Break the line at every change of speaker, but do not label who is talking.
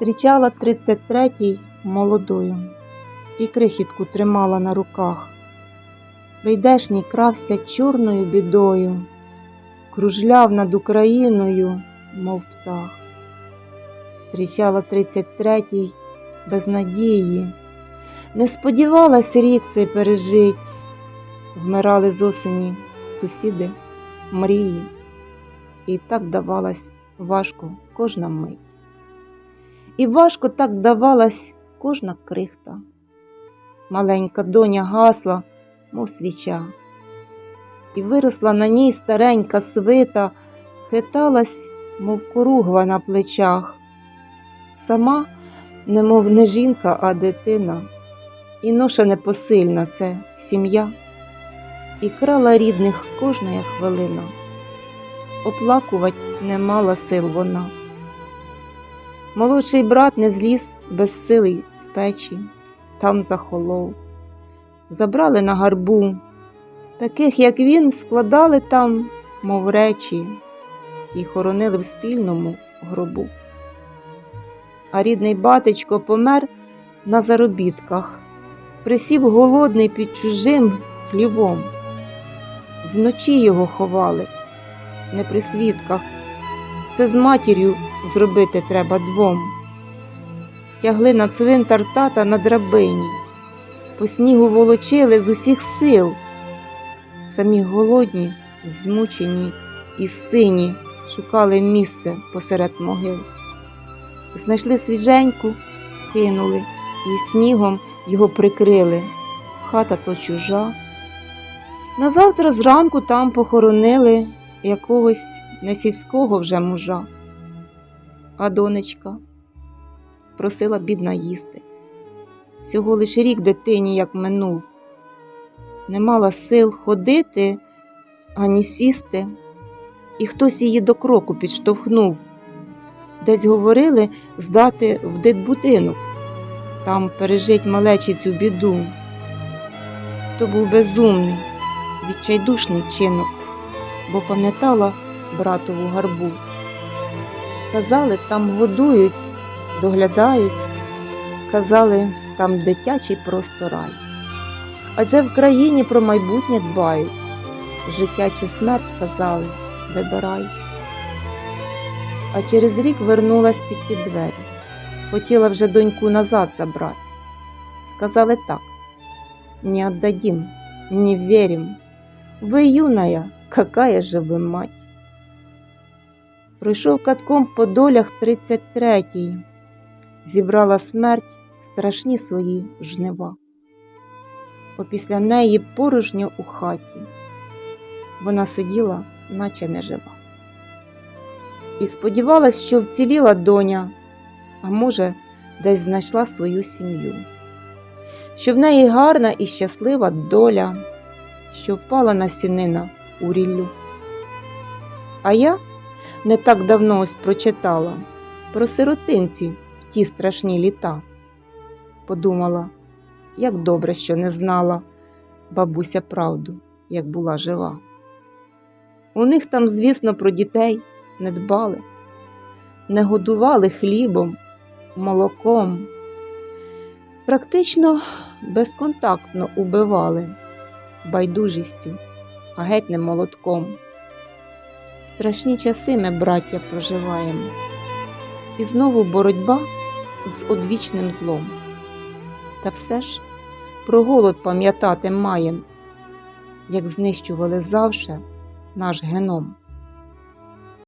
Зустрічала 33-й молодою і крихітку тримала на руках. Прийдешній крався чорною бідою, кружляв над Україною, мов птах. Зустрічала 33-й без надії, не сподівалась рік цей пережить. Вмирали з осені сусіди, мрії, і так давалась важко кожна мить. І важко так давалась кожна крихта. Маленька доня гасла, мов свіча, і виросла на ній старенька свита, хиталась, мов коругва на плечах. Сама, немов не жінка, а дитина, і ноша непосильна це сім'я, і крала рідних кожная хвилина, оплакувать не мала сил вона. Молодший брат не зліз безсилий з печі, там захолов. Забрали на гарбу, таких, як він, складали там, мов речі, і хоронили в спільному гробу. А рідний батечко помер на заробітках, присів голодний під чужим хлівом. Вночі його ховали, не при свідках. Це з матір'ю зробити треба двом. Тягли на цвинтар тата на драбині, по снігу волочили з усіх сил. Самі голодні, змучені і сині шукали місце посеред могил. Знайшли свіженьку, кинули і снігом його прикрили. Хата то чужа. Назавтра зранку там похоронили якогось не сільського вже мужа. А донечка просила бідна їсти. Всього лиш рік дитині як минув. Не мала сил ходити ані сісти, і хтось її до кроку підштовхнув. Десь говорили здати в дитбудинок, там пережить малечі цю біду. То був безумний, відчайдушний вчинок, бо пам'ятала братову гарбу. Казали, там годують, доглядають, казали, там дитячий просто рай. Адже в країні про майбутнє дбають, життя чи смерть казали, вибирай. А через рік вернулась під ті двері, хотіла вже доньку назад забрати. Сказали так, не отдадим, не верим. Вы юная, какая же вы мать. Пройшов катком по долях 33-й, зібрала смерть страшні свої жнива. Опісля неї порожньо у хаті, вона сиділа, наче не жива. І сподівалась, що вціліла доня, а може, десь знайшла свою сім'ю, що в неї гарна і щаслива доля, що впала на сінина у ріллю. А я не так давно ось прочитала про сиротинці в ті страшні літа. Подумала, як добре, що не знала бабуся правду, як була жива. У них там, звісно, про дітей не дбали, не годували хлібом, молоком, практично безконтактно убивали байдужістю, а геть не молотком. Страшні часи ми, браття, проживаємо, і знову боротьба з одвічним злом. Та все ж про голод пам'ятати маєм, як знищували завше наш геном.